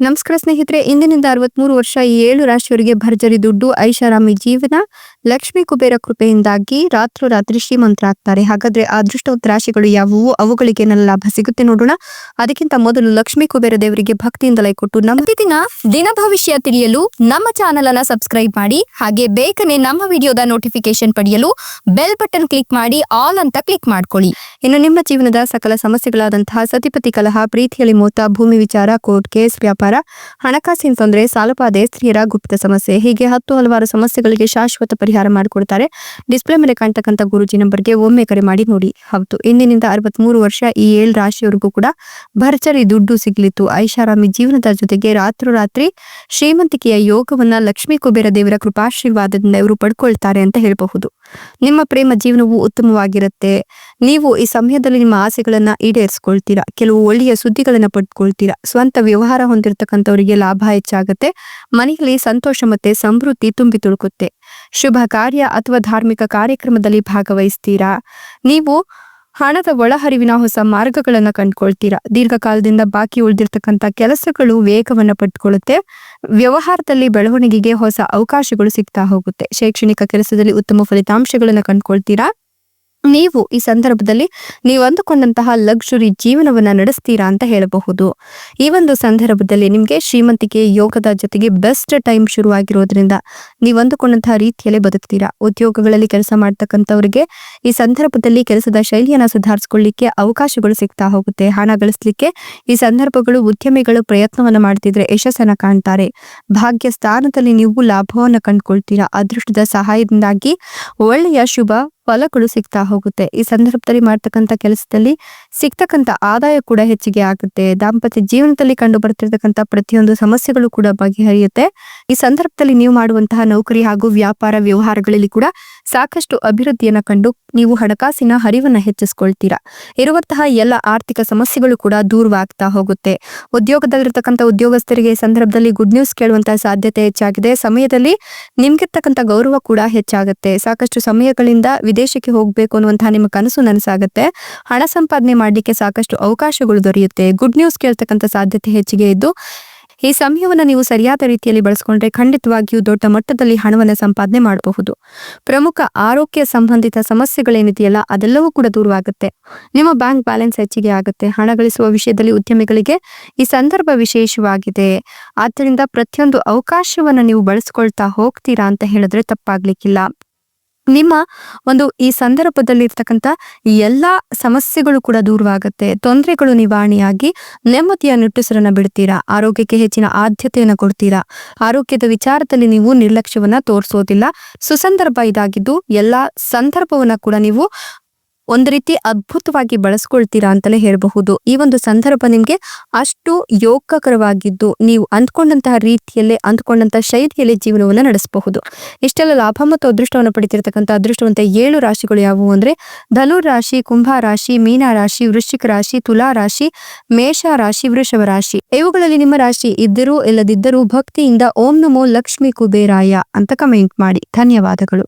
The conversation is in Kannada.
ನಮಸ್ಕಾರ ಸ್ನೇಹಿತರೆ ಇಂದಿನಿಂದ ಅರವತ್ಮೂರು ವರ್ಷ ಏಳು ರಾಶಿಯವರಿಗೆ ಭರ್ಜರಿ ದುಡ್ಡು ಐಷಾರಾಮಿ ಜೀವನ. ಲಕ್ಷ್ಮೀ ಕುಬೇರ ಕೃಪೆಯಿಂದಾಗಿ ರಾತ್ರೋರಾತ್ರಿ ಶ್ರೀಮಂತರಾಗ್ತಾರೆ. ಹಾಗಾದ್ರೆ ಆ ಅದೃಷ್ಟವಂತ ರಾಶಿಗಳು ಯಾವುವು? ಅವುಗಳಿಗೆ ನನ್ನ ಲಾಭ ಸಿಗುತ್ತೆ ನೋಡೋಣ. ಅದಕ್ಕಿಂತ ಮೊದಲು ಲಕ್ಷ್ಮಿ ಕುಬೇರ ದೇವರಿಗೆ ಭಕ್ತಿಯಿಂದ ಲೈ ಕೊಟ್ಟು ನಮ್ಮ ದಿನ ದಿನ ಭವಿಷ್ಯ ತಿಳಿಯಲು ನಮ್ಮ ಚಾನೆಲ್ ಅನ್ನ ಸಬ್ಸ್ಕ್ರೈಬ್ ಮಾಡಿ ಹಾಗೆ ಬೇಗನೆ ನಮ್ಮ ವಿಡಿಯೋದ ನೋಟಿಫಿಕೇಶನ್ ಪಡೆಯಲು ಬೆಲ್ ಬಟನ್ ಕ್ಲಿಕ್ ಮಾಡಿ ಆಲ್ ಅಂತ ಕ್ಲಿಕ್ ಮಾಡ್ಕೊಳ್ಳಿ. ಇನ್ನು ನಿಮ್ಮ ಜೀವನದ ಸಕಲ ಸಮಸ್ಯೆಗಳಾದಂತಹ ಸತಿಪತಿ ಕಲಹ ಪ್ರೀತಿಯಲ್ಲಿ ಮೋತ ಭೂಮಿ ವಿಚಾರ ಕೋರ್ಟ್ ಕೇಸ್ ವ್ಯಾಪಾರ ಹಣಕಾಸಿನ ತೊಂದರೆ ಸಾಲಪಾದೆ ಸ್ತ್ರೀಯರ ಗುಪ್ತ ಸಮಸ್ಯೆ ಹೀಗೆ ಹತ್ತು ಹಲವಾರು ಸಮಸ್ಯೆಗಳಿಗೆ ಶಾಶ್ವತ ಪರಿಹಾರ ಮಾಡಿಕೊಡ್ತಾರೆ. ಡಿಸ್ಪ್ಲೇ ಮೇಲೆ ಕಾಣ್ತಕ್ಕಂಥ ಗುರುಜಿ ನಂಬರ್ಗೆ ಒಮ್ಮೆ ಕರೆ ಮಾಡಿ ನೋಡಿ. ಹೌದು, ಇಂದಿನಿಂದ ಅರವತ್ಮೂರು ವರ್ಷ ಈ ಏಳು ರಾಶಿಯವರೆಗೂ ಕೂಡ ಭರ್ಜರಿ ದುಡ್ಡು ಸಿಗ್ಲಿತ್ತು. ಐಷಾರಾಮಿ ಜೀವನದ ಜೊತೆಗೆ ರಾತ್ರೋರಾತ್ರಿ ಶ್ರೀಮಂತಿಕೆಯ ಯೋಗವನ್ನ ಲಕ್ಷ್ಮೀ ಕುಬೇರ ದೇವರ ಕೃಪಾಶೀರ್ವಾದದಿಂದ ಇವರು ಪಡ್ಕೊಳ್ತಾರೆ ಅಂತ ಹೇಳಬಹುದು. ನಿಮ್ಮ ಪ್ರೇಮ ಜೀವನವು ಉತ್ತಮವಾಗಿರುತ್ತೆ. ನೀವು ಈ ಸಮಯದಲ್ಲಿ ನಿಮ್ಮ ಆಸೆಗಳನ್ನ ಈಡೇರಿಸ್ಕೊಳ್ತೀರಾ? ಕೆಲವು ಒಳ್ಳೆಯ ಸುದ್ದಿಗಳನ್ನ ಪಡ್ಕೊಳ್ತೀರಾ? ಸ್ವಂತ ವ್ಯವಹಾರ ಹೊಂದಿರತಕ್ಕಂಥವರಿಗೆ ಲಾಭ ಹೆಚ್ಚಾಗುತ್ತೆ. ಮನೆಯಲ್ಲಿ ಸಂತೋಷ ಮತ್ತೆ ಸಮೃದ್ಧಿ ತುಂಬಿ ತುಳುಕುತ್ತೆ. ಶುಭ ಕಾರ್ಯ ಅಥವಾ ಧಾರ್ಮಿಕ ಕಾರ್ಯಕ್ರಮದಲ್ಲಿ ಭಾಗವಹಿಸ್ತೀರಾ? ನೀವು ಹಣದ ಒಳಹರಿವಿನ ಹೊಸ ಮಾರ್ಗಗಳನ್ನು ಕಂಡುಕೊಳ್ತೀರಾ? ದೀರ್ಘಕಾಲದಿಂದ ಬಾಕಿ ಉಳಿದಿರ್ತಕ್ಕಂಥ ಕೆಲಸಗಳು ವೇಗವನ್ನು ಪಡ್ಕೊಳ್ಳುತ್ತೆ. ವ್ಯವಹಾರದಲ್ಲಿ ಬೆಳವಣಿಗೆಗೆ ಹೊಸ ಅವಕಾಶಗಳು ಸಿಗ್ತಾ ಹೋಗುತ್ತೆ. ಶೈಕ್ಷಣಿಕ ಕೆಲಸದಲ್ಲಿ ಉತ್ತಮ ಫಲಿತಾಂಶಗಳನ್ನು ಕಂಡುಕೊಳ್ತೀರಾ? ನೀವು ಈ ಸಂದರ್ಭದಲ್ಲಿ ನೀವು ಅಂದುಕೊಂಡಂತಹ ಲಕ್ಸುರಿ ಜೀವನವನ್ನ ನಡೆಸ್ತೀರಾ ಅಂತ ಹೇಳಬಹುದು. ಈ ಒಂದು ಸಂದರ್ಭದಲ್ಲಿ ನಿಮಗೆ ಶ್ರೀಮಂತಿಕೆ ಯೋಗದ ಜೊತೆಗೆ ಬೆಸ್ಟ್ ಟೈಮ್ ಶುರುವಾಗಿರೋದ್ರಿಂದ ನೀವು ಅಂದುಕೊಂಡಂತಹ ರೀತಿಯಲ್ಲೇ ಬದುಕ್ತೀರಾ. ಉದ್ಯೋಗಗಳಲ್ಲಿ ಕೆಲಸ ಮಾಡ್ತಕ್ಕಂಥವ್ರಿಗೆ ಈ ಸಂದರ್ಭದಲ್ಲಿ ಕೆಲಸದ ಶೈಲಿಯನ್ನ ಸುಧಾರಿಸ್ಕೊಳ್ಳಿಕ್ಕೆ ಅವಕಾಶಗಳು ಸಿಗ್ತಾ ಹೋಗುತ್ತೆ. ಹಣ ಗಳಿಸ್ಲಿಕ್ಕೆ ಈ ಸಂದರ್ಭಗಳು ಉದ್ಯಮಿಗಳು ಪ್ರಯತ್ನವನ್ನ ಮಾಡ್ತಿದ್ರೆ ಯಶಸ್ಸನ್ನ ಕಾಣ್ತಾರೆ. ಭಾಗ್ಯ ಸ್ಥಾನದಲ್ಲಿ ನೀವು ಲಾಭವನ್ನ ಕಂಡುಕೊಳ್ತೀರಾ. ಅದೃಷ್ಟದ ಸಹಾಯದಿಂದಾಗಿ ಒಳ್ಳೆಯ ಶುಭ ಫಲಗಳು ಸಿಗ್ತಾ ಹೋಗುತ್ತೆ. ಈ ಸಂದರ್ಭದಲ್ಲಿ ಮಾಡ್ತಕ್ಕಂಥ ಕೆಲಸದಲ್ಲಿ ಸಿಗ್ತಕ್ಕಂಥ ಆದಾಯ ಕೂಡ ಹೆಚ್ಚಿಗೆ ಆಗುತ್ತೆ. ದಾಂಪತ್ಯ ಜೀವನದಲ್ಲಿ ಕಂಡು ಬರ್ತಿರ್ತಕ್ಕಂಥ ಪ್ರತಿಯೊಂದು ಸಮಸ್ಯೆಗಳು ಕೂಡ ಬಗೆಹರಿಯುತ್ತೆ. ಈ ಸಂದರ್ಭದಲ್ಲಿ ನೀವು ಮಾಡುವಂತಹ ನೌಕರಿ ಹಾಗೂ ವ್ಯಾಪಾರ ವ್ಯವಹಾರಗಳಲ್ಲಿ ಕೂಡ ಸಾಕಷ್ಟು ಅಭಿವೃದ್ಧಿಯನ್ನ ಕಂಡು ನೀವು ಹಣಕಾಸಿನ ಹರಿವನ್ನ ಹೆಚ್ಚಿಸ್ಕೊಳ್ತೀರಾ. ಇರುವಂತಹ ಎಲ್ಲ ಆರ್ಥಿಕ ಸಮಸ್ಯೆಗಳು ಕೂಡ ದೂರವಾಗ್ತಾ ಹೋಗುತ್ತೆ. ಉದ್ಯೋಗದಲ್ಲಿರ್ತಕ್ಕಂಥ ಉದ್ಯೋಗಸ್ಥರಿಗೆ ಈ ಸಂದರ್ಭದಲ್ಲಿ ಗುಡ್ ನ್ಯೂಸ್ ಕೇಳುವಂತಹ ಸಾಧ್ಯತೆ ಹೆಚ್ಚಾಗಿದೆ. ಸಮಯದಲ್ಲಿ ನಿಮ್ಗಿರ್ತಕ್ಕಂಥ ಗೌರವ ಕೂಡ ಹೆಚ್ಚಾಗುತ್ತೆ. ಸಾಕಷ್ಟು ಸಮಯಗಳಿಂದ ವಿದೇಶಕ್ಕೆ ಹೋಗಬೇಕು ಅನ್ನುವಂತಹ ನಿಮ್ಮ ಕನಸು ನನಸಾಗುತ್ತೆ. ಹಣ ಸಂಪಾದನೆ ಮಾಡಲಿಕ್ಕೆ ಸಾಕಷ್ಟು ಅವಕಾಶಗಳು ದೊರೆಯುತ್ತೆ. ಗುಡ್ ನ್ಯೂಸ್ ಕೇಳ್ತಕ್ಕಂಥ ಸಾಧ್ಯತೆ ಹೆಚ್ಚಿಗೆ ಇದ್ದು, ಈ ಸಮಯವನ್ನು ನೀವು ಸರಿಯಾದ ರೀತಿಯಲ್ಲಿ ಬಳಸಿಕೊಂಡ್ರೆ ಖಂಡಿತವಾಗಿಯೂ ದೊಡ್ಡ ಮಟ್ಟದಲ್ಲಿ ಹಣವನ್ನು ಸಂಪಾದನೆ ಮಾಡಬಹುದು. ಪ್ರಮುಖ ಆರೋಗ್ಯ ಸಂಬಂಧಿತ ಸಮಸ್ಯೆಗಳೇನಿದೆಯಲ್ಲ, ಅದೆಲ್ಲವೂ ಕೂಡ ದೂರವಾಗುತ್ತೆ. ನಿಮ್ಮ ಬ್ಯಾಂಕ್ ಬ್ಯಾಲೆನ್ಸ್ ಹೆಚ್ಚಿಗೆ ಆಗುತ್ತೆ. ಹಣ ಗಳಿಸುವ ವಿಷಯದಲ್ಲಿ ಉದ್ಯಮಿಗಳಿಗೆ ಈ ಸಂದರ್ಭ ವಿಶೇಷವಾಗಿದೆ. ಆದ್ದರಿಂದ ಪ್ರತಿಯೊಂದು ಅವಕಾಶವನ್ನ ನೀವು ಬಳಸ್ಕೊಳ್ತಾ ಹೋಗ್ತೀರಾ ಅಂತ ಹೇಳಿದ್ರೆ ತಪ್ಪಾಗ್ಲಿಕ್ಕಿಲ್ಲ. ನಿಮ್ಮ ಒಂದು ಈ ಸಂದರ್ಭದಲ್ಲಿ ಎಲ್ಲ ಎಲ್ಲಾ ಸಮಸ್ಯೆಗಳು ಕೂಡ ದೂರವಾಗುತ್ತೆ. ತೊಂದರೆಗಳು ನಿವಾರಣೆಯಾಗಿ ನೆಮ್ಮದಿಯ ನಿಟ್ಟುಸರನ್ನು ಬಿಡ್ತೀರಾ? ಆರೋಗ್ಯಕ್ಕೆ ಹೆಚ್ಚಿನ ಆದ್ಯತೆಯನ್ನು ಕೊಡ್ತೀರಾ? ಆರೋಗ್ಯದ ವಿಚಾರದಲ್ಲಿ ನೀವು ನಿರ್ಲಕ್ಷ್ಯವನ್ನ ತೋರಿಸೋದಿಲ್ಲ. ಸುಸಂದರ್ಭ ಇದಾಗಿದ್ದು ಎಲ್ಲಾ ಸಂದರ್ಭವನ್ನ ಕೂಡ ನೀವು ಒಂದು ರೀತಿ ಅದ್ಭುತವಾಗಿ ಬಳಸ್ಕೊಳ್ತೀರಾ ಅಂತಲೇ ಹೇಳಬಹುದು. ಈ ಒಂದು ಸಂದರ್ಭ ನಿಮ್ಗೆ ಅಷ್ಟು ಯೋಗಕರವಾಗಿದ್ದು ನೀವು ಅಂದ್ಕೊಂಡಂತಹ ರೀತಿಯಲ್ಲೇ, ಅಂದ್ಕೊಂಡಂತಹ ಶೈಲಿಯಲ್ಲಿ ಜೀವನವನ್ನು ನಡೆಸಬಹುದು. ಇಷ್ಟೆಲ್ಲ ಲಾಭ ಮತ್ತು ಅದೃಷ್ಟವನ್ನು ಪಡಿತಿರ್ತಕ್ಕಂಥ ಅದೃಷ್ಟವಂತ ಏಳು ರಾಶಿಗಳು ಯಾವುವು ಅಂದ್ರೆ ಧನು ರಾಶಿ, ಕುಂಭ ರಾಶಿ, ಮೀನ ರಾಶಿ, ವೃಶ್ಚಿಕ ರಾಶಿ, ತುಲಾ ರಾಶಿ, ಮೇಷ ರಾಶಿ, ವೃಷಭ ರಾಶಿ. ಇವುಗಳಲ್ಲಿ ನಿಮ್ಮ ರಾಶಿ ಇದ್ದರೂ ಇಲ್ಲದಿದ್ದರೂ ಭಕ್ತಿಯಿಂದ ಓಂ ನಮೋ ಲಕ್ಷ್ಮೀ ಕುಬೇರಾಯ ಅಂತ ಕಮೆಂಟ್ ಮಾಡಿ. ಧನ್ಯವಾದಗಳು.